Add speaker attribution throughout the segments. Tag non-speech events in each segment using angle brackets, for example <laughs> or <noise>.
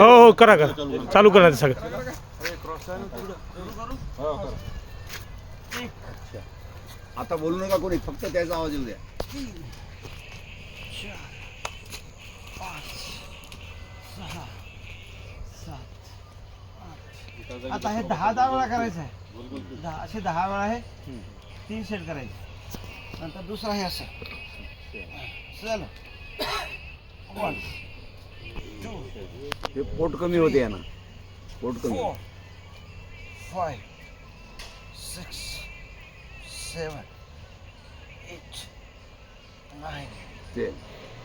Speaker 1: हो हो करा करा. चालू करा सगळं.
Speaker 2: आता बोलू नका कोणी फक्त त्याचा आवाज येऊ द्या.
Speaker 3: आता हे दहा दहा वेळा करायचं आहे. दहा असे दहा वेळा आहे तीन सेट करायचे. नंतर दुसरा हे असं. चल. वन
Speaker 2: ते पोट कमी होते ना पोट कमी.
Speaker 3: Four five six seven eight nine
Speaker 2: ते.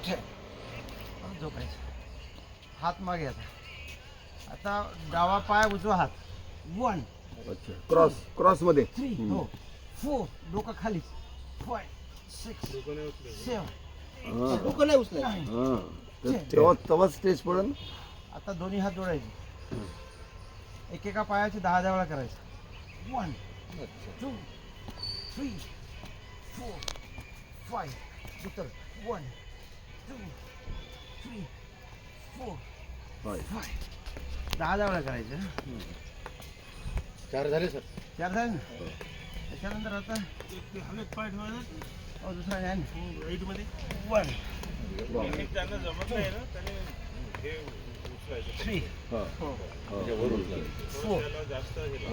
Speaker 3: टेन झोपायचं हात मागे आता. आता डावा पाय उजवा हात. वन
Speaker 2: अच्छा. क्रॉस क्रॉसमध्ये.
Speaker 3: थ्री हो. फोर डोकं खाली फाय सिक्स सेवन
Speaker 2: हा.
Speaker 3: डोकं नाही उचलायचं
Speaker 2: हा. तर तेव्हा तेव्हा स्टेज पडन
Speaker 3: आता दोन्ही हात जोडायचे. एकेका पायाचे दहा दहा वेळा करायचं. One two three four five उतर वन टू थ्री फोर
Speaker 2: होय.
Speaker 3: फाय दहा दहा वेळा करायचं.
Speaker 4: चार झाले सर.
Speaker 3: चार झाले ना? त्याच्यानंतर आता हो दुसरा आहे ना वन थ्री
Speaker 2: हा.
Speaker 3: फोर
Speaker 2: हो,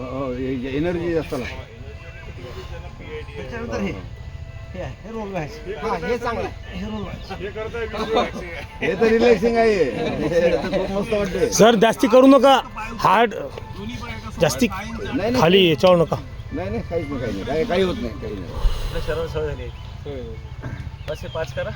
Speaker 2: हो, एनर्जी जास्त.
Speaker 3: त्याच्यानंतर हे हे आहे. हे रोल हा हे चांगलं आहे. हे रोल
Speaker 2: हे तर रिलॅक्सिंग आहे <laughs> हे
Speaker 1: सर जास्ती करू नका. हार्ड जास्ती
Speaker 2: नाही नाही.
Speaker 1: खाली याच्यावर नका.
Speaker 2: नाही नाही काहीच नाही काही नाही. काही होत नाही काही नाही.
Speaker 3: सरळ सरळ झाली. असे पाच करा.